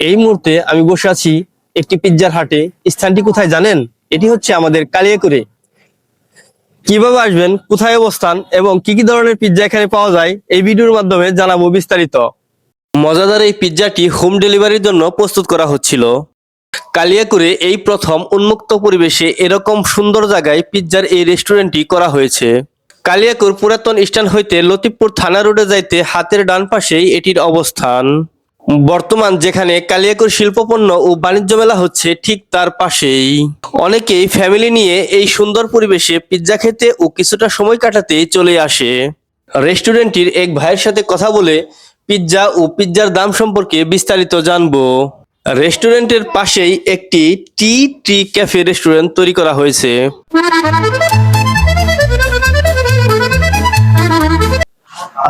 এই মুহূর্তে আমি বসে আছি একটি পিৎজার হাটে। স্থানটি কোথায় জানেন? এটি হচ্ছে আমাদের কালিয়াকুড়ে। কীভাবে আসবেন, কোথায় অবস্থান এবং কি কি ধরনের পিৎজা এখানে পাওয়া যায়, এই ভিডিওর মাধ্যমে জানাব বিস্তারিত। মজাদার এই পিৎজাটি হোম ডেলিভারির জন্য প্রস্তুত করা হচ্ছিল। কালিয়াকুড়ে এই প্রথম উন্মুক্ত পরিবেশে এরকম সুন্দর জায়গায় পিৎজার এই রেস্টুরেন্টটি করা হয়েছে। কালিয়াকুর পুরাতন স্ট্যান্ড হইতে লতিফপুর থানা রোডে যাইতে হাতের ডান পাশেই এটির অবস্থান। বর্তমান যেখানে কালিয়াকুর শিল্পপণ্য ও বাণিজ্য মেলা হচ্ছে, ঠিক তার পাশেই। অনেকেই ফ্যামিলি নিয়ে এই সুন্দর পরিবেশে পিৎজা খেতে ও কিছুটা সময় কাটাতে চলে আসে। রেস্টুরেন্টটির এক ভাইয়ের সাথে কথা বলে পিৎজা ও পিৎজার দাম সম্পর্কে বিস্তারিত জানব। রেস্টুরেন্টের পাশেই একটি টি টি ক্যাফে রেস্টুরেন্ট তৈরি করা হয়েছে।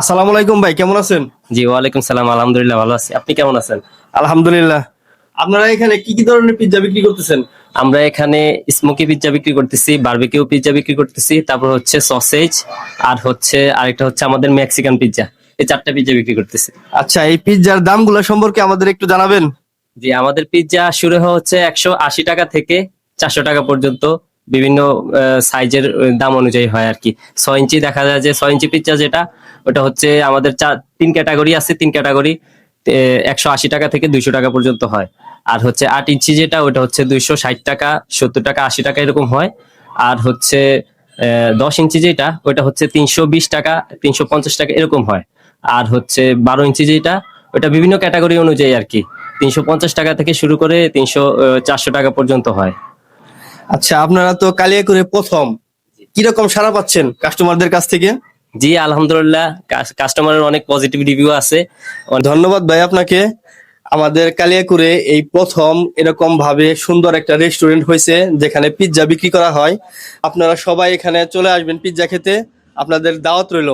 আসসালামু আলাইকুম ভাই কেমন আছেন? জি ওয়ালাইকুম সালাম আলহামদুলিল্লাহ ভালো আছি। আপনি কেমন আছেন? আলহামদুলিল্লাহ। আপনারা এখানে কি কি ধরনের পিৎজা বিক্রি করতেছেন? আমরা এখানে স্মোকি পিৎজা বিক্রি করতেছি বারবিকিউ পিৎজা বিক্রি করতেছি তারপর হচ্ছে সসেজ আর হচ্ছে আরেকটা হচ্ছে আমাদের মেক্সিকান পিৎজা। এই চারটা পিৎজা বিক্রি করতেছি। আচ্ছা এই পিৎজার দামগুলো সম্পর্কে আমাদের একটু জানাবেন। জি আমাদের পিৎজা শুরু হচ্ছে একশো আশি টাকা থেকে চারশো টাকা পর্যন্ত। বিভিন্ন সাইজের দাম অনুযায়ী হয় আর কি। ছয় ইঞ্চি দেখা যায় যে, ছয় ইঞ্চি পিৎজা যেটা, ওটা হচ্ছে আমাদের চার তিন ক্যাটাগরি আছে, তিন ক্যাটাগরি একশো আশি টাকা থেকে দুইশো টাকা পর্যন্ত হয়। আর হচ্ছে আট ইঞ্চি যেটা, ওটা হচ্ছে দুইশো ষাট টাকা, সত্তর টাকা, আশি টাকা এরকম হয়। আর হচ্ছে দশ ইঞ্চি যেটা, ওটা হচ্ছে তিনশো বিশ টাকা, তিনশো পঞ্চাশ টাকা এরকম হয়। আর হচ্ছে বারো ইঞ্চি যেটা, ওটা বিভিন্ন ক্যাটাগরি অনুযায়ী আর কি। তিনশো পঞ্চাশ টাকা থেকে শুরু করে তিনশো চারশো টাকা পর্যন্ত হয়। আচ্ছা আপনারা তো কালিয়াকুরে প্রথম। কীরকম সাড়া পাচ্ছেন কাস্টমারদের কাছ থেকে? জি আলহামদুলিল্লাহ। কাস্টমারের অনেক পজিটিভ রিভিউ আছে। ধন্যবাদ ভাই আপনাকে। আমাদের কালিয়াকুরে এই প্রথম এরকম ভাবে সুন্দর একটা রেস্টুরেন্ট হয়েছে যেখানে পিৎজা বিক্রি করা হয়। আপনারা সবাই এখানে চলে আসবেন পিৎজা খেতে। আপনাদের দাওয়াত রইল।